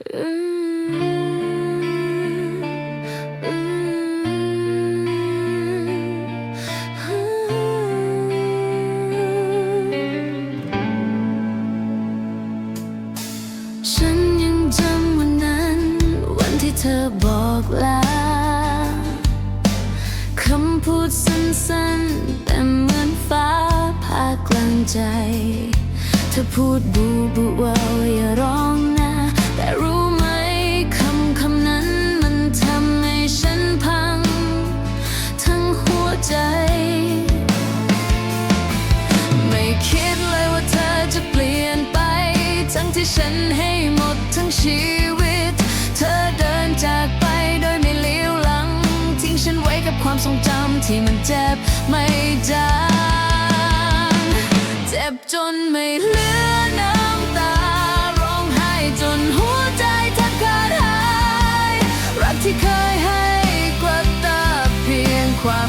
ฉันยังจำวันนั้น วันที่เธอบอกลาคำพูดสั้นๆ แต่เหมือนฟ้าผ่ากลางใจ เธอพูดบูบูว่าอย่าร้อง ฉันให้หมดทั้งชีวิต เธอเดินจากไปโดยไม่เลี้ยวหลัง ทิ้งฉันไว้กับความทรงจำที่มันเจ็บไม่จางเจ็บจนไม่เหลือน้ำตา ร้องไห้จนหัวใจแทบขาดหาย รักที่เคยให้กลับตาเพียงความ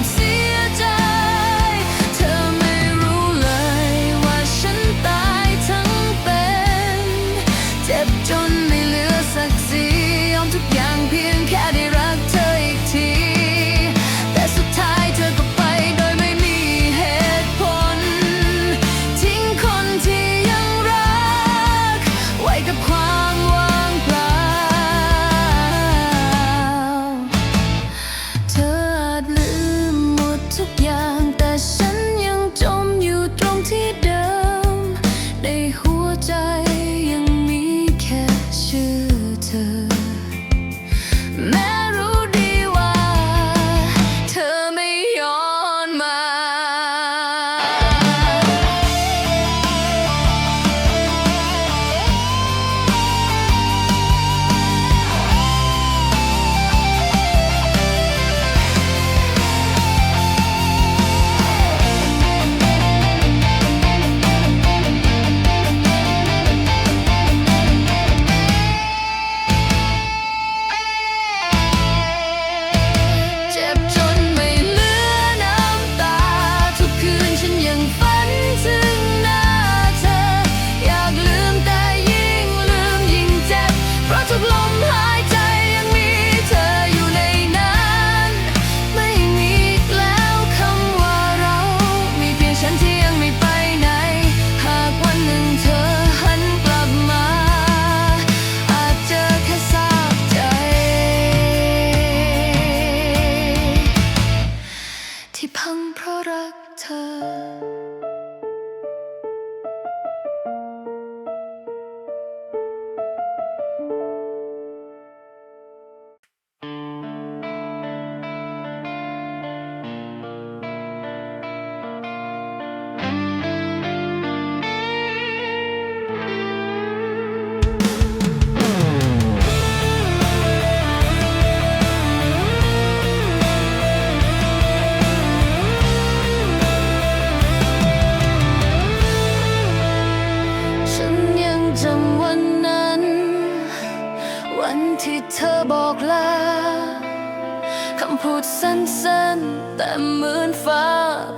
พูดสั้นๆ แต่เหมือนฟ้า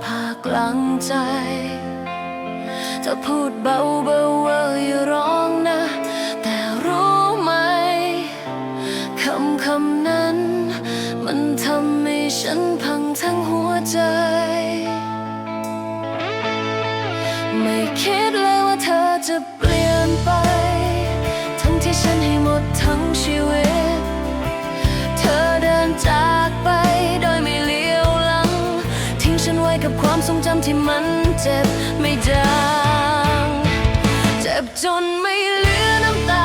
ผ่ากลางใจ เธอพูดเบาๆว่าอย่าร้องนะ แต่รู้ไหมคำคำนั้น มันทำให้ฉันพังทั้งหัวใจ ไม่คิดเลยว่าเธอจะ ฉันไว้กับความทรงจำที่มันเจ็บไม่จาง เจ็บจนไม่เหลือน้ำตา